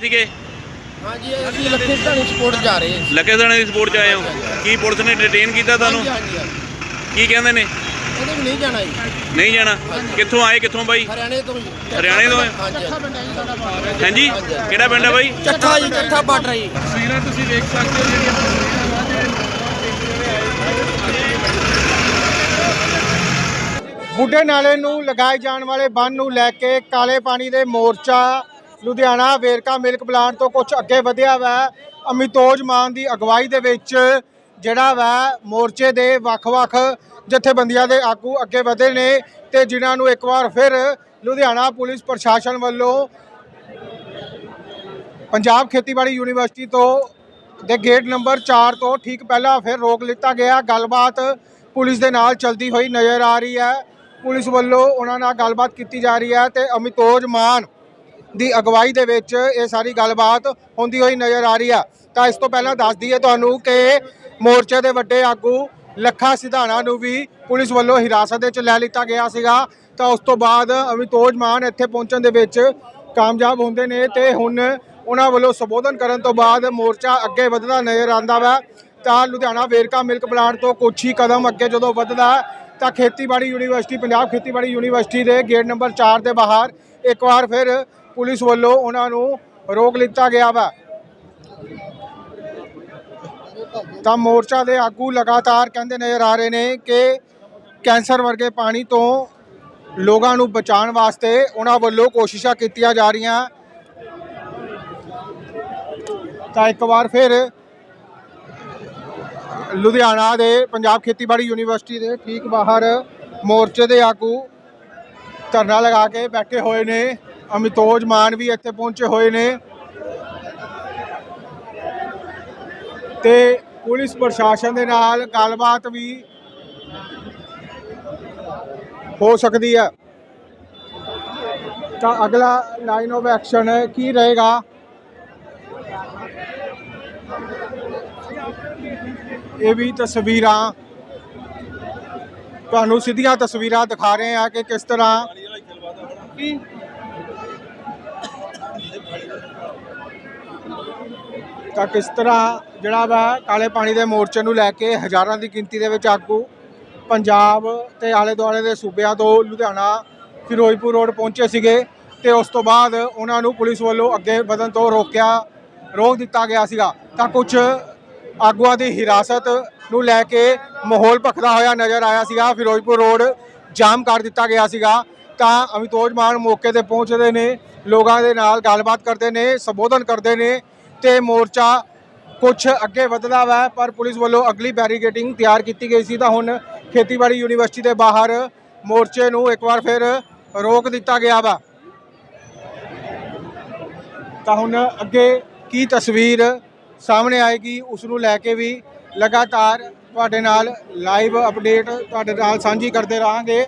ਸੀਗੇ? ਹਾਂਜੀ ਅਸੀਂ ਲੱਖੇ ਢਾਣੀ ਸਪੋਰਟ ਜਾ ਰਹੇ ਹਾਂ। ਲੱਕੇ ਸਣੇ ਦੀ ਸਪੋਰਟ 'ਚ ਆਏ ਹੋ? ਕੀ ਪੁਲਿਸ ਨੇ ਡਿਟੇਨ ਕੀਤਾ ਤੁਹਾਨੂੰ? ਹਾਂਜੀ ਹਾਂਜੀ ਹਾਂਜੀ। ਕੀ ਕਹਿੰਦੇ ਨੇ? ਇਹਦੇ ਵੀ ਨਹੀਂ ਜਾਣਾ ਜੀ। ਨਹੀਂ ਜਾਣਾ? ਕਿੱਥੋਂ ਆਏ ਕਿੱਥੋਂ ਬਾਈ? ਹਰਿਆਣੇ ਤੋਂ ਜੀ। ਹਰਿਆਣੇ ਤੋਂ ਹੈ? ਹਾਂਜੀ। ਹਾਂਜੀ। ਹਾਂਜੀ। ਕਿਹੜਾ ਪਿੰਡ ਹੈ ਬਾਈ? ਚੱਠਾ ਜੀ ਚੱਠਾ ਬਾਟਰਾ ਜੀ। ਤਸਵੀਰਾਂ ਤੁਸੀਂ ਦੇਖ ਸਕਦੇ ਹੋ ਜਿਹੜੀਆਂ ਬੁੱਢੇ ਨਾਲੇ ਨੂੰ ਲਗਾਏ ਜਾਣ ਵਾਲੇ ਬੰਨ ਨੂੰ ਲੈ ਕੇ ਕਾਲੇ ਪਾਣੀ ਦੇ ਮੋਰਚਾ ਲੁਧਿਆਣਾ ਵੇਰਕਾ ਮਿਲਕ ਪਲਾਂਟ ਤੋਂ ਕੁਝ ਅੱਗੇ ਵਧਿਆ ਵਾ। ਅਮਿਤੋਜ ਮਾਨ ਦੀ ਅਗਵਾਈ ਦੇ ਵਿੱਚ ਜਿਹੜਾ ਵਾ, ਮੋਰਚੇ ਦੇ ਵੱਖ-ਵੱਖ ਜਥੇਬੰਦੀਆਂ ਦੇ ਆਗੂ ਅੱਗੇ ਵਧੇ ਨੇ ਤੇ ਜਿਨ੍ਹਾਂ ਨੂੰ ਇੱਕ ਵਾਰ ਫਿਰ ਲੁਧਿਆਣਾ ਪੁਲਿਸ ਪ੍ਰਸ਼ਾਸਨ ਵੱਲੋਂ ਪੰਜਾਬ ਖੇਤੀਬਾੜੀ ਯੂਨੀਵਰਸਿਟੀ ਤੋਂ ਦੇ ਗੇਟ ਨੰਬਰ 4 ਤੋਂ ਠੀਕ ਪਹਿਲਾਂ ਫਿਰ ਰੋਕ ਲਿੱਤਾ ਗਿਆ। ਗੱਲਬਾਤ ਪੁਲਿਸ ਦੇ ਨਾਲ ਚਲਦੀ ਹੋਈ ਨਜ਼ਰ ਆ ਰਹੀ ਹੈ। ਪੁਲਿਸ ਵੱਲੋਂ ਉਹਨਾਂ ਨਾਲ ਗੱਲਬਾਤ ਕੀਤੀ ਜਾ ਰਹੀ ਹੈ ਤੇ ਅਮਿਤੋਜ ਮਾਨ ਦੀ ਅਗਵਾਈ ਦੇ ਵਿੱਚ ਇਹ ਸਾਰੀ ਗੱਲਬਾਤ ਹੁੰਦੀ ਹੋਈ ਨਜ਼ਰ ਆ ਰਹੀ ਆ। ਤਾਂ ਇਸ ਤੋਂ ਪਹਿਲਾਂ ਦੱਸ ਦਈਏ ਤੁਹਾਨੂੰ ਕਿ ਮੋਰਚੇ ਦੇ ਵੱਡੇ ਆਗੂ ਲੱਖਾ ਸਿਧਾਣਾ ਨੂੰ ਵੀ ਪੁਲਿਸ ਵੱਲੋਂ ਹਿਰਾਸਤ ਦੇ ਵਿੱਚ ਲੈ ਲਿੱਤਾ ਗਿਆ ਸੀਗਾ। ਤਾਂ ਉਸ ਤੋਂ ਬਾਅਦ ਅਮਿਤੋਜ ਮਾਨ ਇੱਥੇ ਪਹੁੰਚਣ ਦੇ ਵਿੱਚ ਕਾਮਯਾਬ ਹੁੰਦੇ ਨੇ ਤੇ ਹੁਣ ਉਹਨਾਂ ਵੱਲੋਂ ਸੰਬੋਧਨ ਕਰਨ ਤੋਂ ਬਾਅਦ ਮੋਰਚਾ ਅੱਗੇ ਵਧਦਾ ਨਜ਼ਰ ਆਂਦਾ ਵਾ। ਤਾਂ ਲੁਧਿਆਣਾ ਵੇਰਕਾ ਮਿਲਕ ਪਲਾਂਟ ਤੋਂ ਕੁਛ ਹੀ ਕਦਮ ਅੱਗੇ ਜਦੋਂ ਵਧਦਾ, ਤਾਂ ਖੇਤੀਬਾੜੀ ਯੂਨੀਵਰਸਿਟੀ, ਪੰਜਾਬ ਖੇਤੀਬਾੜੀ ਯੂਨੀਵਰਸਿਟੀ ਦੇ ਗੇਟ ਨੰਬਰ 4 ਦੇ ਬਾਹਰ ਇੱਕ ਵਾਰ ਫਿਰ ਪੁਲਿਸ ਵੱਲੋਂ ਉਹਨਾਂ ਨੂੰ ਰੋਕ ਲਿੱਤਾ ਗਿਆ ਵਾ। ਤਾਂ ਮੋਰਚਾ ਦੇ ਆਗੂ ਲਗਾਤਾਰ ਕਹਿੰਦੇ ਨਜ਼ਰ ਆ ਰਹੇ ਨੇ ਕਿ ਕੈਂਸਰ ਵਰਗੇ ਪਾਣੀ ਤੋਂ ਲੋਕਾਂ ਨੂੰ ਬਚਾਉਣ ਵਾਸਤੇ ਉਹਨਾਂ ਵੱਲੋਂ ਕੋਸ਼ਿਸ਼ਾਂ ਕੀਤੀਆਂ ਜਾ ਰਹੀਆਂ। ਤਾਂ ਇੱਕ ਵਾਰ ਫਿਰ ਲੁਧਿਆਣਾ ਦੇ ਪੰਜਾਬ ਖੇਤੀਬਾੜੀ ਯੂਨੀਵਰਸਿਟੀ ਦੇ ਠੀਕ ਬਾਹਰ ਮੋਰਚੇ ਦੇ ਆਗੂ ਧਰਨਾ ਲਗਾ ਕੇ ਬੈਠੇ ਹੋਏ ਨੇ। ਅਮਿਤੋਜ ਮਾਨ ਵੀ ਇੱਥੇ ਪਹੁੰਚੇ ਹੋਏ ਨੇ। ਤੇ ਪੁਲਿਸ ਪ੍ਰਸ਼ਾਸਨ ਦੇ ਨਾਲ ਗੱਲਬਾਤ ਵੀ ਹੋ ਸਕਦੀ ਹੈ ਤਾਂ ਅਗਲਾ ਲਾਈਨ ਆਫ ਐਕਸ਼ਨ ਕੀ ਰਹੇਗਾ? ਇਹ ਵੀ ਤਸਵੀਰਾਂ। ਤੁਹਾਨੂੰ ਸਿੱਧੀਆਂ ਤਸਵੀਰਾਂ ਦਿਖਾ ਰਹੇ ਆ ਕਿ ਕਿਸ ਤਰ੍ਹਾਂ ਤਾਂ ਕਿਸ ਤਰ੍ਹਾਂ ਜਿਹੜਾ ਵਾ ਕਾਲੇ ਪਾਣੀ ਦੇ ਮੋਰਚੇ ਨੂੰ ਲੈ ਕੇ ਹਜ਼ਾਰਾਂ ਦੀ ਗਿਣਤੀ ਦੇ ਵਿੱਚ ਆਗੂ ਪੰਜਾਬ ਤੇ ਆਲੇ ਦੁਆਲੇ ਦੇ ਸੂਬਿਆਂ ਤੋਂ ਲੁਧਿਆਣਾ, ਫਿਰੋਜ਼ਪੁਰ ਰੋਡ ਪਹੁੰਚੇ ਸੀਗੇ ਤੇ ਉਸ ਤੋਂ ਬਾਅਦ ਉਹਨਾਂ ਨੂੰ ਪੁਲਿਸ ਵੱਲੋਂ ਅੱਗੇ ਵਧਣ ਤੋਂ ਰੋਕਿਆ, ਰੋਕ ਦਿੱਤਾ ਗਿਆ ਸੀਗਾ। ਤਾਂ ਕੁਝ ਆਗੂਆਂ ਦੀ ਹਿਰਾਸਤ ਨੂੰ ਲੈ ਕੇ ਮਾਹੌਲ ਭਖਦਾ ਹੋਇਆ ਨਜ਼ਰ ਆਇਆ ਸੀਗਾ। ਫਿਰੋਜ਼ਪੁਰ ਰੋਡ ਜਾਮ ਕਰ ਦਿੱਤਾ ਗਿਆ ਸੀਗਾ। ਤਾਂ ਅਮਿਤੋਜ ਮਾਨ ਮੌਕੇ ਤੇ ਪਹੁੰਚਦੇ ਨੇ, ਲੋਕਾਂ ਦੇ ਨਾਲ ਗੱਲਬਾਤ ਕਰਦੇ ਨੇ, ਸੰਬੋਧਨ ਕਰਦੇ ਨੇ। ਤੇ ਮੋਰਚਾ ਕੁਝ ਅੱਗੇ ਵਧਦਾ ਵਾ, ਪਰ ਪੁਲਿਸ ਵੱਲੋਂ ਅਗਲੀ ਬੈਰੀਕੇਡਿੰਗ ਤਿਆਰ ਕੀਤੀ ਗਈ ਸੀ ਤਾਂ ਹੁਣ ਖੇਤੀਬਾੜੀ ਯੂਨੀਵਰਸਿਟੀ ਦੇ ਬਾਹਰ ਮੋਰਚੇ ਨੂੰ ਇੱਕ ਵਾਰ ਫਿਰ ਰੋਕ ਦਿੱਤਾ ਗਿਆ ਵਾ। ਤਾਂ ਹੁਣ ਅੱਗੇ ਕੀ ਤਸਵੀਰ ਸਾਹਮਣੇ ਆਏਗੀ, ਉਸ ਨੂੰ ਲੈ ਕੇ ਵੀ ਲਗਾਤਾਰ ਤੁਹਾਡੇ ਨਾਲ ਲਾਈਵ ਅਪਡੇਟ ਤੁਹਾਡੇ ਨਾਲ ਸਾਂਝੀ ਕਰਦੇ ਰਹਾਂਗੇ।